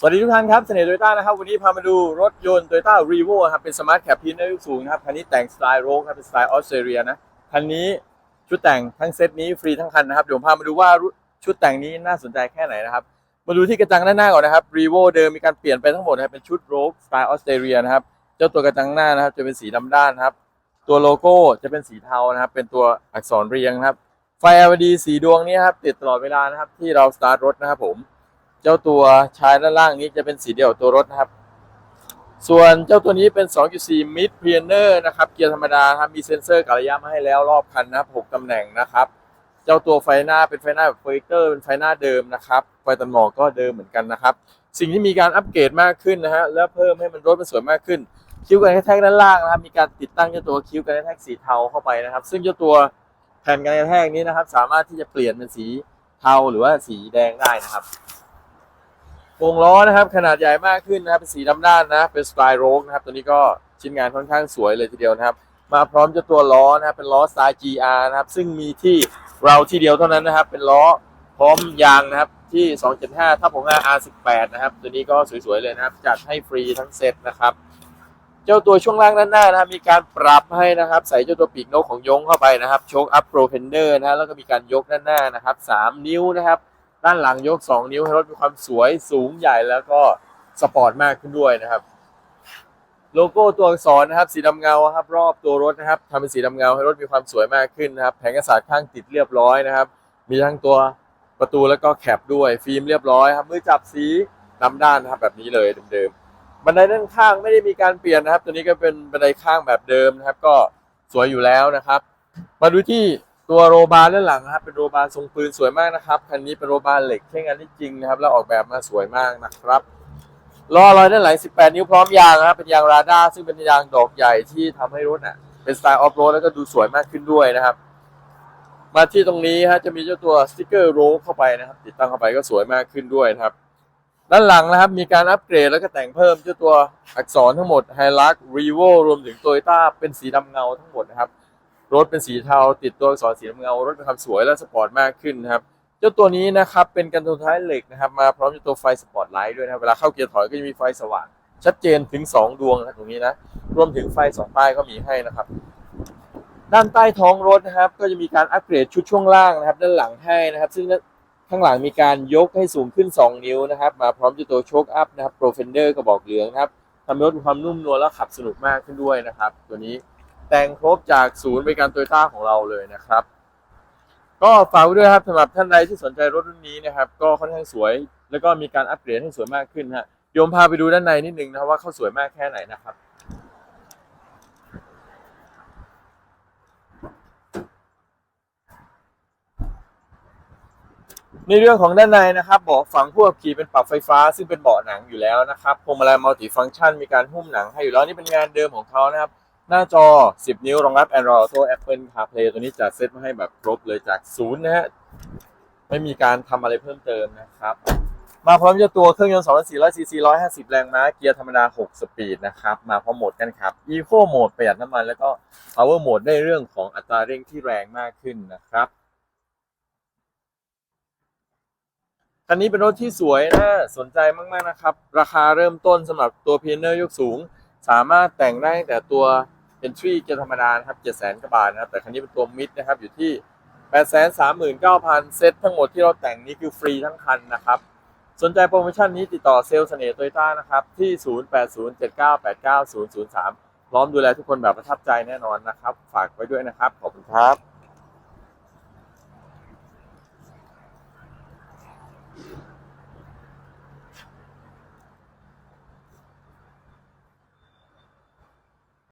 สวัสดีทุกท่านครับเสน่ห์โตโยต้านะครับ วันนี้พามาดูรถยนต์โตโยต้ารีโวครับ เป็นสมาร์ทแคปพีเนอร์สูงนะครับ คันนี้แต่งสไตล์โรกครับ เป็นสไตล์ออสเตรเลียนะ คันนี้ชุดแต่งทั้งเซตนี้ฟรีทั้งคันนะครับ เดี๋ยวพามาดูว่าชุดแต่งนี้น่าสนใจแค่ไหนนะครับ มาดูที่กระจังด้านหน้าก่อนนะครับรีโวเดิมมีการเปลี่ยนไปทั้งหมดนะครับ เป็นชุดโรกสไตล์ออสเตรเลียนะครับ เจ้าตัวกระจังหน้านะครับจะเป็นสีดำด้านครับ ตัวโลโก้จะเป็นสีเทานะครับ เป็นตัวอักษรเรียงนะครับ ไฟ LED สีดวงนี้ครับติดตลอดเวลานะครับที่เราสตาร์ทรถนะครับผม เจ้าตัวชายด้านล่างนี้จะเป็นสีเดียวตัวรถนะครับ ส่วนเจ้าตัวนี้เป็น 2.4 mid p r e n e r นะครับเกียร์ธรรมดาครับมีเซ็นเซอร์กับระยะมาให้แล้วรอบคันนะครับ6ตำแหน่งนะครับ เจ้าตัวไฟหน้าเป็นไฟหน้าแบบโปรเจคเตอร์เป็นไฟหน้าเดิมนะครับไฟตัดหมอกก็เดิมเหมือนกันนะครับ สิ่งที่มีการอัปเกรดมากขึ้นนะฮะและเพิ่มให้มันรถมันสวยมากขึ้นคิ้วกันกระแทกด้านล่างนะครับมีการติดตั้งเจ้าตัวคิ้วกันกระแทกสีเทาเข้าไปนะครับ ซึ่งเจ้าตัวแผ่นกันกระแทกนี้นะครับ สามารถที่จะเปลี่ยนเป็นสีเทาหรือว่าสีแดงได้นะครับ วงล้อนะครับขนาดใหญ่มากขึ้นนะครับเป็นสีดำด้านนะเป็นสไตล์โรกนะครับตัวนี้ก็ชิ้นงานค่อนข้างสวยเลยทีเดียวนะครับ มาพร้อมเจ้าตัวล้อนะครับเป็นล้อสไตล์ GR นะครับซึ่งมีที่เราที่เดียวเท่านั้นนะครับ เป็นล้อพร้อมยางนะครับที่ 275ทับ65 R18 นะครับ ตัวนี้ก็สวยๆเลยนะครับ จัดให้ฟรีทั้งเซตนะครับ เจ้าตัวช่วงล่างด้านหน้านะครับมีการปรับให้นะครับ ใส่เจ้าตัวปีกนกของยงเข้าไปนะครับโชคอัพโปรเพนเดอร์นะฮะแล้วก็มีการยกด้านหน้านะครับ 3 นิ้วนะครับ ด้านหลังยก 2 นิ้วให้รถมีความสวยสูงใหญ่แล้วก็สปอร์ตมากขึ้นด้วยนะครับ โลโก้ตัวอักษรนะครับสีดำเงาครับรอบตัวรถนะครับทำเป็นสีดำเงาให้รถมีความสวยมากขึ้นนะครับ แผงกระสาดข้างติดเรียบร้อยนะครับ มีทั้งตัวประตูแล้วก็แคปด้วย ฟิล์มเรียบร้อยครับมือจับสีดำด้านนะครับแบบนี้เลยเดิมๆบันไดด้านข้างไม่ได้มีการเปลี่ยนนะครับ ตัวนี้ก็เป็นบันไดข้างแบบเดิมนะครับ ก็สวยอยู่แล้วนะครับ มาดูที่ ตัวโรบาร์ด้านหลังนะครับเป็นโรบาร์ทรงปืนสวยมากนะครับคันนี้เป็นโรบาร์เหล็กใช้งานได้จริงนะครับ แล้วออกแบบมาสวยมากนะครับล้อลอยด้านหลัง 18 นิ้วพร้อมยางนะครับเป็นยางราด้าซึ่งเป็นยางดอกใหญ่ที่ทำให้รถอะเป็นสไตล์ออฟโรดแล้วก็ดูสวยมากขึ้นด้วยนะครับ มาที่ตรงนี้ฮะจะมีเจ้าตัวสติกเกอร์โรเข้าไปนะครับ ติดตั้งเข้าไปก็สวยมากขึ้นด้วยนะครับ ด้านหลังนะครับมีการอัปเกรดแล้วก็แต่งเพิ่มเจ้าตัวอักษรทั้งหมดไฮลักรีโวรวมถึงโตโยต้าเป็นสีดำเงาทั้งหมดนะครับ รถเป็นสีเทาติดตัวอักษรสีน้ำเงารถมีความสวยและสปอร์ตมากขึ้นนะครับเจ้าตัวนี้นะครับเป็นกันชนท้ายเหล็กนะครับมาพร้อมกับตัวไฟสปอร์ตไลท์ด้วยนะครับเวลาเข้าเกียร์ถอยก็จะมีไฟสว่างชัดเจนถึง 2 ดวงนะตรงนี้นะรวมถึงไฟ2ป้ายก็มีให้นะครับ ด้านใต้ท้องรถนะครับก็จะมีการอัปเกรดชุดช่วงล่างนะครับด้านหลังให้นะครับ ซึ่งข้างหลังมีการยกให้สูงขึ้น 2 นิ้วนะครับ มาพร้อมกับตัวโชคอัพนะครับโปรเฟนเดอร์กระบอกเหลืองนะครับทำให้รถมีความนุ่มนวลและขับสนุกมากขึ้นด้วยนะครับ ตัวนี้ แต่งครบจากศูนย์บริการโตโยต้าของเราเลยนะครับ ก็ฝากไว้ด้วยครับสำหรับท่านใดที่สนใจรถรุ่นนี้นะครับ ก็ค่อนข้างสวย แล้วก็มีการอัปเกรดให้สวยมากขึ้นฮะโยมพาไปดูด้านในนิดนึงนะว่าเขาสวยมากแค่ไหนนะครับในเรื่องของด้านในนะครับเบาะฝั่งผู้ขับขี่เป็นปรับไฟฟ้า ซึ่งเป็นเบาะหนังอยู่แล้วนะครับพวงมาลัยมัลติฟังก์ชันมีการหุ้มหนังให้อยู่แล้วนี่เป็นงานเดิมของเขานะครับ หน้าจอ 10 นิ้วรองรับ Android Auto Apple CarPlay ตัวนี้จัดเซตมาให้แบบครบเลยจากศูนย์นะฮะ ไม่มีการทำอะไรเพิ่มเติมนะครับ มาพร้อมเจ้าตัวเครื่องยนต์2,400 cc 150 แรงม้า เกียร์ธรรมดา 6 สปีดนะครับ มาพร้อมโหมดกันครับ Eco Mode ประหยัดน้ำมัน แล้วก็ Power Mode ได้เรื่องของอัตราเร่งที่แรงมากขึ้นนะครับคันนี้เป็นรถที่สวยน่าสนใจมาก ๆ นะครับ ราคาเริ่มต้นสำหรับตัว p i o n e r ยกสูง สามารถแต่งได้แต่ตัว Entry เกียร์ธรรมดานครับ700,000กว่าบาทนะครับแต่คันนี้เป็นตัว Mid นะครับอยู่ที่839,000เซตทั้งหมดที่เราแต่งนี้คือฟรีทั้งคันนะครับสนใจโปรโมชั่นนี้ติดต่อเซลล์เสน่ห์โตโยต้านะครับที่ 0807989003 พร้อมดูแลทุกคนแบบประทับใจแน่นอนนะครับ ฝากไว้ด้วยนะครับ ขอบคุณครับ